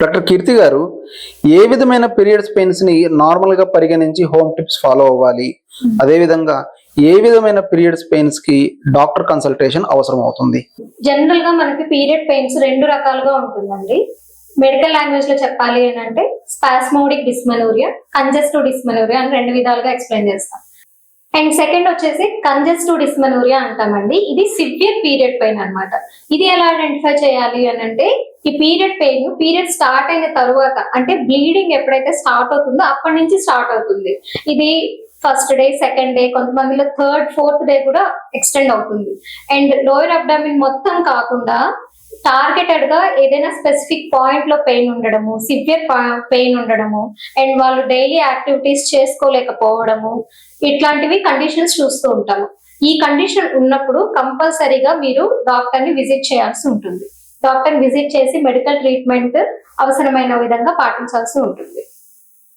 Doctor కీర్తి గారు ఏ విధమైన periods పెయిన్స్ని నార్మల్గా పరిగణించి హోమ్ టిప్స్ ఫాలో అవ్వాలి? అదే విధంగా ఏ విధమైన పీరియడ్స్ పెయిన్స్కి డాక్టర్ కన్సల్టేషన్ అవసరం అవుతుంది జనరల్గా మనకి పీరియడ్ పెయిన్స్ రెండు రకాలుగా ఉంటుందండి. మెడికల్ లాంగ్వేజ్లో చెప్పాలి అని అంటే స్పాస్మోడిక్ డిస్మెనోరియా కంజెస్టివ్ డిస్మెనోరియా అని రెండు విధాలుగా ఎక్స్ప్లెయిన్ చేస్తాం. అండ్ సెకండ్ వచ్చేసి కంజెస్టివ్ డిస్మెనోరియా అంటామండి. ఇది సివియర్ పీరియడ్ పెయిన్ అన్నమాట. ఇది ఎలా ఐడెంటిఫై చేయాలి అని అంటే ఈ పీరియడ్ పెయిన్ పీరియడ్ స్టార్ట్ అయిన తర్వాత అంటే బ్లీడింగ్ ఎప్పుడైతే స్టార్ట్ అవుతుందో అప్పటి నుంచి స్టార్ట్ అవుతుంది. ఇది ఫస్ట్ డే సెకండ్ డే కొంతమందిలో థర్డ్ ఫోర్త్ డే కూడా ఎక్స్టెండ్ అవుతుంది. అండ్ లోయర్ అబ్డామిన్ మొత్తం కాకుండా టార్గెటెడ్గా ఏదైనా స్పెసిఫిక్ పాయింట్లో పెయిన్ ఉండడము సివియర్ పెయిన్ ఉండడము అండ్ వాళ్ళు డైలీ యాక్టివిటీస్ చేసుకోలేకపోవడము ఇట్లాంటివి కండిషన్స్ చూస్తూ ఉంటాము. ఈ కండిషన్ ఉన్నప్పుడు కంపల్సరీగా మీరు డాక్టర్ని విజిట్ చేయాల్సి ఉంటుంది. డాక్టర్ విజిట్ చేసి మెడికల్ ట్రీట్మెంట్ అవసరమైన విధంగా పాటించాల్సి ఉంటుంది.